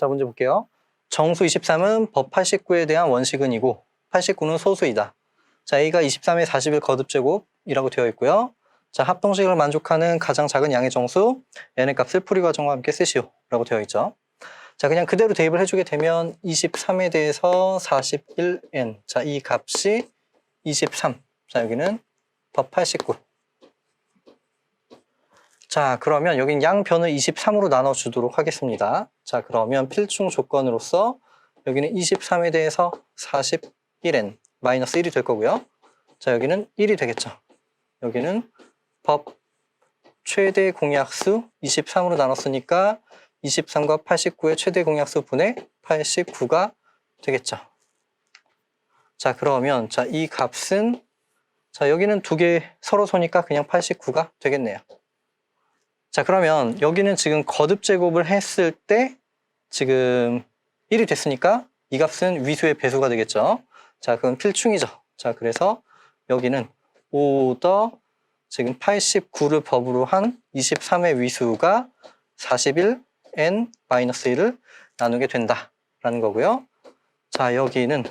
자, 문제 볼게요. 정수 23은 법 89에 대한 원시근이고 89는 소수이다. 자, A가 23의 41 거듭제곱이라고 되어 있고요. 자, 합동식을 만족하는 가장 작은 양의 정수 n의 값을 풀이 과정과 함께 쓰시오 라고 되어 있죠. 자, 그냥 그대로 대입을 해주게 되면 23에 대해서 41n. 자, 이 값이 23. 자, 여기는 법 89. 자, 그러면 여긴 양변을 23으로 나눠주도록 하겠습니다. 자, 그러면 필충 조건으로서 여기는 23에 대해서 41n 마이너스 1이 될 거고요. 자, 여기는 1이 되겠죠. 여기는 법 최대 공약수 23으로 나눴으니까 23과 89의 최대 공약수 분의 89가 되겠죠. 자, 그러면 자, 이 값은 자, 여기는 두 개 서로 소니까 그냥 89가 되겠네요. 자, 그러면 여기는 지금 거듭 제곱을 했을 때 지금 1이 됐으니까 이 값은 위수의 배수가 되겠죠. 자, 그건 필충이죠. 자, 그래서 여기는 오더 지금 89를 법으로 한 23의 위수가 41 n 마이너스 1을 나누게 된다라는 거고요. 자, 여기는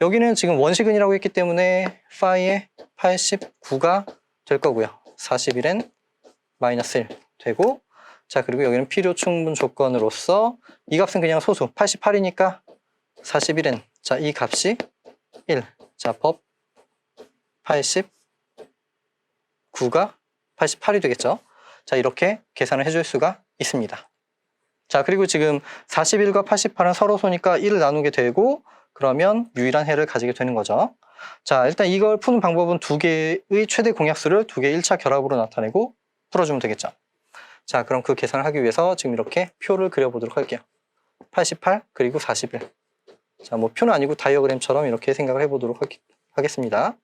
여기는 지금 원시근이라고 했기 때문에 파이의 89가 될 거고요. 41n 마이너스 1 되고 자, 그리고 여기는 필요 충분 조건으로서 이 값은 그냥 소수 88이니까 41n 자, 이 값이 1. 자, 법 89가 88이 되겠죠. 자, 이렇게 계산을 해줄 수가 있습니다. 자, 그리고 지금 41과 88은 서로 소니까 1을 나누게 되고 그러면 유일한 해를 가지게 되는 거죠. 자, 일단 이걸 푸는 방법은 두 개의 최대 공약수를 두 개의 1차 결합으로 나타내고 풀어주면 되겠죠. 자, 그럼 그 계산을 하기 위해서 지금 이렇게 표를 그려보도록 할게요. 88 그리고 41. 자, 뭐 표는 아니고 다이어그램처럼 이렇게 생각을 해보도록 하- 하겠습니다.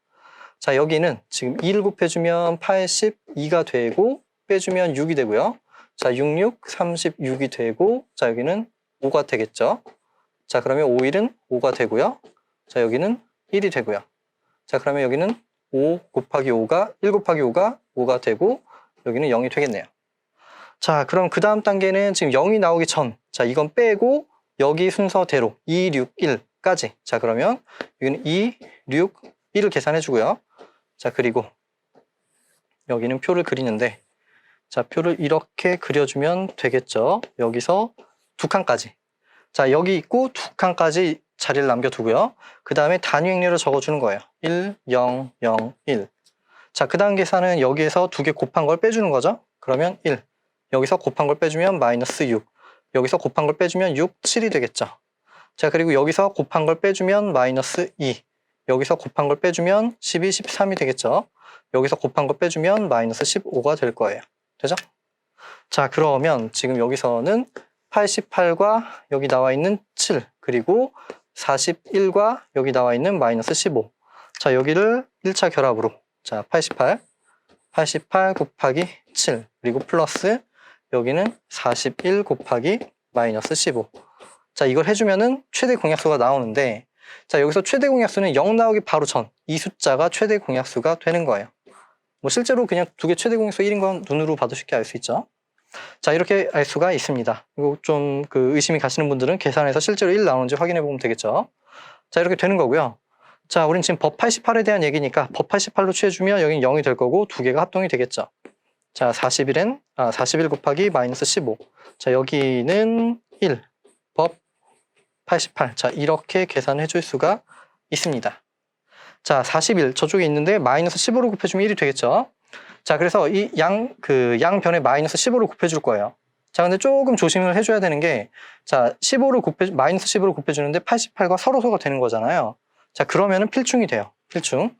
자, 여기는 지금 2를 곱해주면 82가 되고 빼주면 6이 되고요. 자, 66, 36이 되고 자, 여기는 5가 되겠죠. 자, 그러면 5일은 5가 되고요. 자, 여기는 1이 되고요. 자, 그러면 여기는 5 곱하기 5가 1 곱하기 5가 5가 되고 여기는 0이 되겠네요. 자, 그럼 그 다음 단계는 지금 0이 나오기 전. 자, 이건 빼고 여기 순서대로 2, 6, 1까지. 자, 그러면 여기는 2, 6, 1을 계산해 주고요. 자, 그리고 여기는 표를 그리는데 자, 표를 이렇게 그려주면 되겠죠. 여기서 두 칸까지. 자, 여기 있고 두 칸까지 자리를 남겨두고요. 그 다음에 단위 행렬을 적어주는 거예요. 1, 0, 0, 1. 자, 그 다음 계산은 여기에서 두 개 곱한 걸 빼주는 거죠. 그러면 1. 여기서 곱한 걸 빼주면 마이너스 6. 여기서 곱한 걸 빼주면 6, 7이 되겠죠. 자, 그리고 여기서 곱한 걸 빼주면 마이너스 2. 여기서 곱한 걸 빼주면 12, 13이 되겠죠. 여기서 곱한 걸 빼주면 마이너스 15가 될 거예요. 되죠? 자, 그러면 지금 여기서는 88과 여기 나와 있는 7, 그리고 41과 여기 나와 있는 마이너스 15. 자, 여기를 1차 결합으로. 자, 88. 88 곱하기 7. 그리고 플러스 여기는 41 곱하기 마이너스 15. 자, 이걸 해주면은 최대 공약수가 나오는데, 자, 여기서 최대 공약수는 0 나오기 바로 전, 이 숫자가 최대 공약수가 되는 거예요. 뭐 실제로 그냥 두 개 최대 공약수 1인 건 눈으로 봐도 쉽게 알 수 있죠. 자, 이렇게 알 수가 있습니다. 이거 좀 그 의심이 가시는 분들은 계산해서 실제로 1 나오는지 확인해 보면 되겠죠. 자, 이렇게 되는 거고요. 자, 우린 지금 법 88에 대한 얘기니까 법 88로 취해주면 여기는 0이 될 거고 두 개가 합동이 되겠죠. 자, 41엔, 아, 41 곱하기 마이너스 15. 자, 여기는 1. 법 88. 자, 이렇게 계산해 줄 수가 있습니다. 자, 41. 저쪽에 있는데 마이너스 15로 곱해주면 1이 되겠죠. 자, 그래서 이 양, 그 양 변에 마이너스 15로 곱해줄 거예요. 자, 근데 조금 조심을 해줘야 되는 게, 자, 15로 곱해, 마이너스 15로 곱해주는데 88과 서로소가 되는 거잖아요. 자, 그러면은 필충이 돼요. 필충.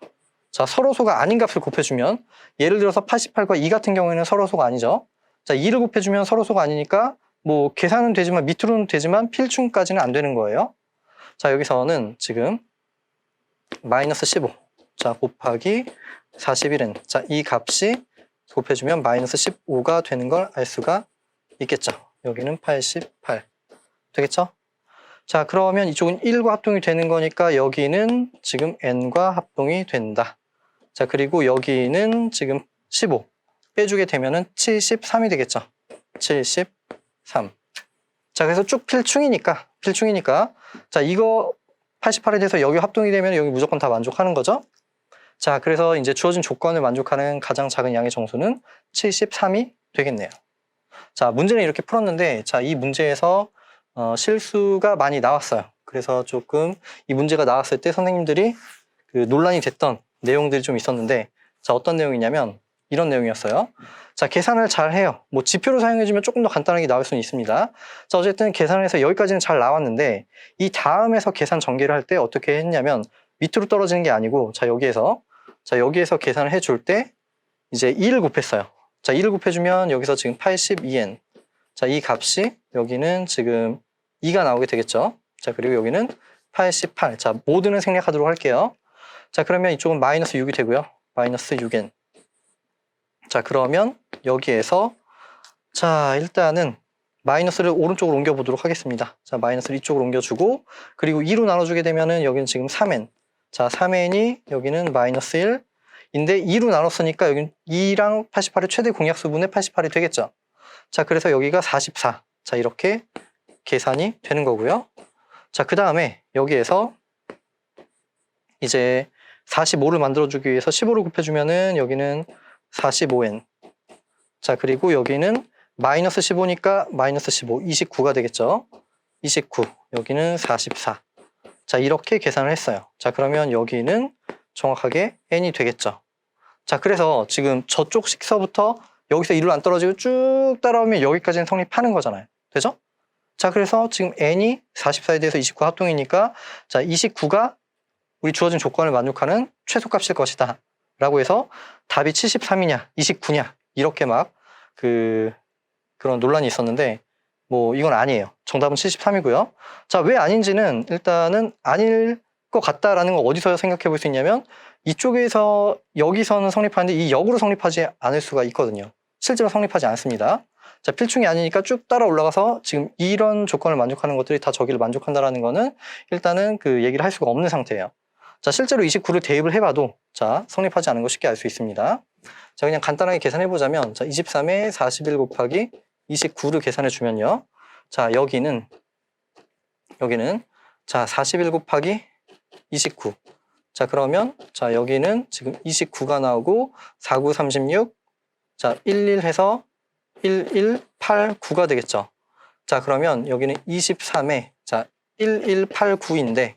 자, 서로소가 아닌 값을 곱해주면, 예를 들어서 88과 2 같은 경우에는 서로소가 아니죠. 자, 2를 곱해주면 서로소가 아니니까, 뭐, 계산은 되지만, 밑으로는 되지만, 필충까지는 안 되는 거예요. 자, 여기서는 지금, 마이너스 15. 자, 곱하기 41n. 자, 이 값이 곱해주면 마이너스 15가 되는 걸 알 수가 있겠죠. 여기는 88. 되겠죠? 자, 그러면 이쪽은 1과 합동이 되는 거니까 여기는 지금 n과 합동이 된다. 자, 그리고 여기는 지금 15. 빼주게 되면은 73이 되겠죠. 73. 자, 그래서 쭉 필충이니까, 필충이니까. 자, 이거 88에 대해서 여기 합동이 되면 여기 무조건 다 만족하는 거죠. 자, 그래서 이제 주어진 조건을 만족하는 가장 작은 양의 정수는 73이 되겠네요. 자, 문제는 이렇게 풀었는데, 자, 이 문제에서 어, 실수가 많이 나왔어요. 그래서 조금 이 문제가 나왔을 때 선생님들이 그 논란이 됐던 내용들이 좀 있었는데, 자, 어떤 내용이냐면 이런 내용이었어요. 자, 계산을 잘 해요. 뭐 지표로 사용해주면 조금 더 간단하게 나올 수는 있습니다. 자, 어쨌든 계산을 해서 여기까지는 잘 나왔는데, 이 다음에서 계산 전개를 할 때 어떻게 했냐면 밑으로 떨어지는 게 아니고, 자, 여기에서, 자, 여기에서 계산을 해줄 때 이제 2를 곱했어요. 자, 2를 곱해주면 여기서 지금 82n. 자, 이 값이 여기는 지금 2가 나오게 되겠죠. 자, 그리고 여기는 88. 자, 모두는 생략하도록 할게요. 자, 그러면 이쪽은 마이너스 6이 되고요. 마이너스 6n. 자, 그러면 여기에서 자, 일단은 마이너스를 오른쪽으로 옮겨 보도록 하겠습니다. 자, 마이너스를 이쪽으로 옮겨주고 그리고 2로 나눠주게 되면은 여기는 지금 3n. 자, 3n이 여기는 마이너스 1. 인데 2로 나눴으니까 여기 2랑 88의 최대 공약수분의 88이 되겠죠. 자, 그래서 여기가 44. 자, 이렇게 계산이 되는 거고요. 자, 그 다음에 여기에서 이제 45를 만들어주기 위해서 15를 곱해주면은 여기는 45n. 자, 그리고 여기는 마이너스 15니까 마이너스 15, 29가 되겠죠. 29, 여기는 44. 자, 이렇게 계산을 했어요. 자, 그러면 여기는 정확하게 n이 되겠죠. 자, 그래서 지금 저쪽 식서부터 여기서 1로 안 떨어지고 쭉 따라오면 여기까지는 성립하는 거잖아요. 되죠? 자, 그래서 지금 n이 44에 대해서 29 합동이니까 자, 29가 우리 주어진 조건을 만족하는 최소값일 것이다. 라고 해서 답이 73이냐, 29냐, 이렇게 막 그, 그런 논란이 있었는데, 뭐, 이건 아니에요. 정답은 73이고요. 자, 왜 아닌지는 일단은 아닐 것 같다라는 거 어디서 생각해 볼 수 있냐면, 이쪽에서, 여기서는 성립하는데 이 역으로 성립하지 않을 수가 있거든요. 실제로 성립하지 않습니다. 자, 필충이 아니니까 쭉 따라 올라가서 지금 이런 조건을 만족하는 것들이 다 저기를 만족한다라는 거는 일단은 그 얘기를 할 수가 없는 상태예요. 자, 실제로 29를 대입을 해봐도 자, 성립하지 않은 거 쉽게 알 수 있습니다. 자, 그냥 간단하게 계산해 보자면 자, 23에 41 곱하기 29를 계산해 주면요. 자, 여기는 여기는 자, 41 곱하기 29. 자, 그러면 자, 여기는 지금 29가 나오고 49 36 자, 11 해서 1189가 되겠죠. 자, 그러면 여기는 23에 자, 1189인데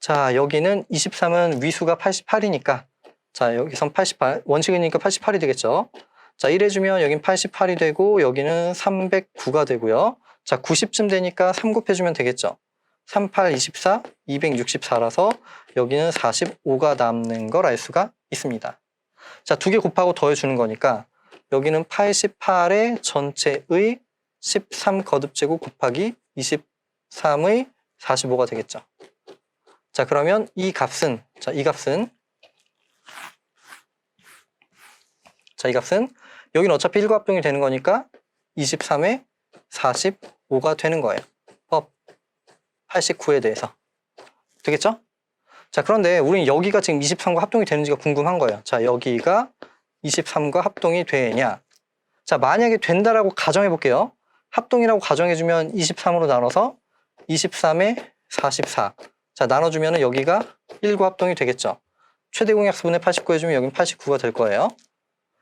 자, 여기는 23은 위수가 88이니까 자, 여기선 88, 원칙이니까 88이 되겠죠. 자, 이래주면 여긴 88이 되고 여기는 309가 되고요. 자, 90쯤 되니까 3 곱해주면 되겠죠. 38, 24, 264라서 여기는 45가 남는 걸 알 수가 있습니다. 자, 두 개 곱하고 더해주는 거니까 여기는 88의 전체의 13 거듭제곱 곱하기 23의 45가 되겠죠. 자, 그러면 이 값은, 자, 이 값은, 자, 이 값은, 여기는 어차피 1과 합동이 되는 거니까 23에 45가 되는 거예요. 법 89에 대해서. 되겠죠? 자, 그런데 우리는 여기가 지금 23과 합동이 되는지가 궁금한 거예요. 자, 여기가 23과 합동이 되냐. 자, 만약에 된다라고 가정해 볼게요. 합동이라고 가정해 주면 23으로 나눠서 23에 44. 자, 나눠주면 여기가 1과 합동이 되겠죠. 최대 공약수분의 89 해주면 여기는 89가 될 거예요.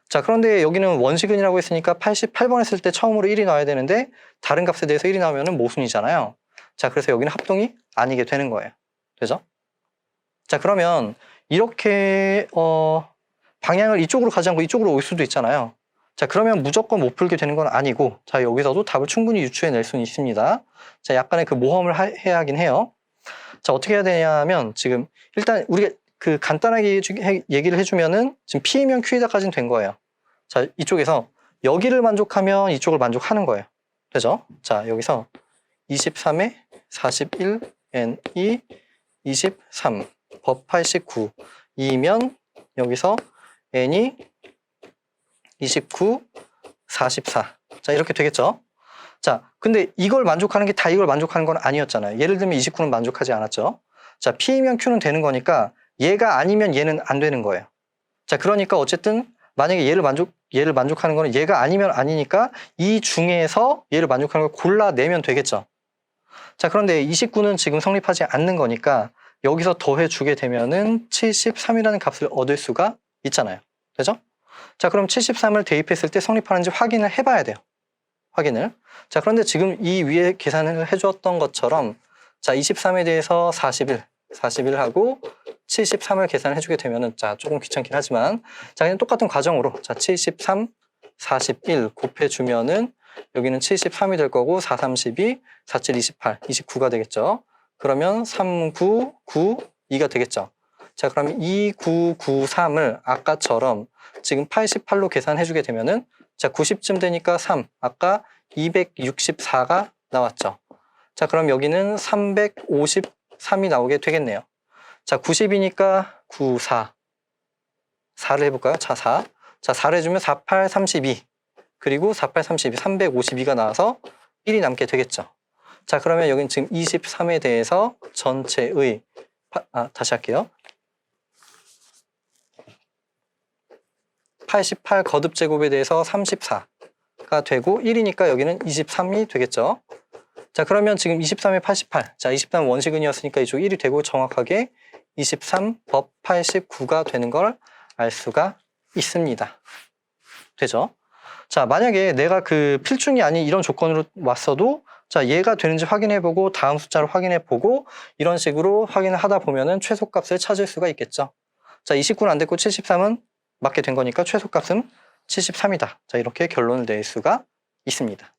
자, 그런데 여기는 원시근이라고 했으니까 88번 했을 때 처음으로 1이 나와야 되는데 다른 값에 대해서 1이 나오면 모순이잖아요. 자, 그래서 여기는 합동이 아니게 되는 거예요. 되죠? 자, 그러면 이렇게 어, 방향을 이쪽으로 가지 않고 이쪽으로 올 수도 있잖아요. 자, 그러면 무조건 못 풀게 되는 건 아니고 자, 여기서도 답을 충분히 유추해낼 수는 있습니다. 자, 약간의 그 모험을 하, 해야 하긴 해요. 자, 어떻게 해야 되냐면 지금 일단 우리가 그 간단하게 얘기를 해주면은 지금 P이면 Q이다까지는 된 거예요. 자, 이쪽에서 여기를 만족하면 이쪽을 만족하는 거예요. 되죠? 자, 여기서 23에 41, N2, 23, 법 89, 2면 여기서 N이 29, 44. 자, 이렇게 되겠죠? 자, 근데 이걸 만족하는 게 다 이걸 만족하는 건 아니었잖아요. 예를 들면 29는 만족하지 않았죠. 자, P이면 Q는 되는 거니까 얘가 아니면 얘는 안 되는 거예요. 자, 그러니까 어쨌든 만약에 얘를 만족, 얘를 만족하는 거는 얘가 아니면 아니니까 이 중에서 얘를 만족하는 걸 골라내면 되겠죠. 자, 그런데 29는 지금 성립하지 않는 거니까 여기서 더해 주게 되면은 73이라는 값을 얻을 수가 있잖아요. 되죠? 자, 그럼 73을 대입했을 때 성립하는지 확인을 해봐야 돼요. 확인을. 자, 그런데 지금 이 위에 계산을 해주었던 것처럼 자, 23에 대해서 41, 41 하고 73을 계산해 주게 되면은 자, 조금 귀찮긴 하지만 자, 그냥 똑같은 과정으로 자, 73, 41 곱해 주면은 여기는 73이 될 거고 4, 32, 47, 28, 29가 되겠죠. 그러면 3, 9, 9, 2가 되겠죠. 자, 그럼 2, 9, 9, 3을 아까처럼 지금 88로 계산해 주게 되면은 자, 90쯤 되니까 3, 아까 264가 나왔죠. 자, 그럼 여기는 353이 나오게 되겠네요. 자, 90이니까 9, 4. 4를 해볼까요? 자, 4. 자, 4를 해주면 4, 8, 32. 그리고 4, 8, 32, 352가 나와서 1이 남게 되겠죠. 자, 그러면 여기는 지금 23에 대해서 전체의, 파- 아, 다시 할게요. 88 거듭 제곱에 대해서 34가 되고 1이니까 여기는 23이 되겠죠. 자, 그러면 지금 23에 88. 자, 23 원시근이었으니까 이쪽 1이 되고 정확하게 23 법 89가 되는 걸 알 수가 있습니다. 되죠? 자, 만약에 내가 그 필중이 아닌 이런 조건으로 왔어도 자, 얘가 되는지 확인해 보고 다음 숫자를 확인해 보고 이런 식으로 확인을 하다 보면은 최소값을 찾을 수가 있겠죠. 자, 29는 안 됐고 73은 맞게 된 거니까 최소값은 73이다. 자, 이렇게 결론을 낼 수가 있습니다.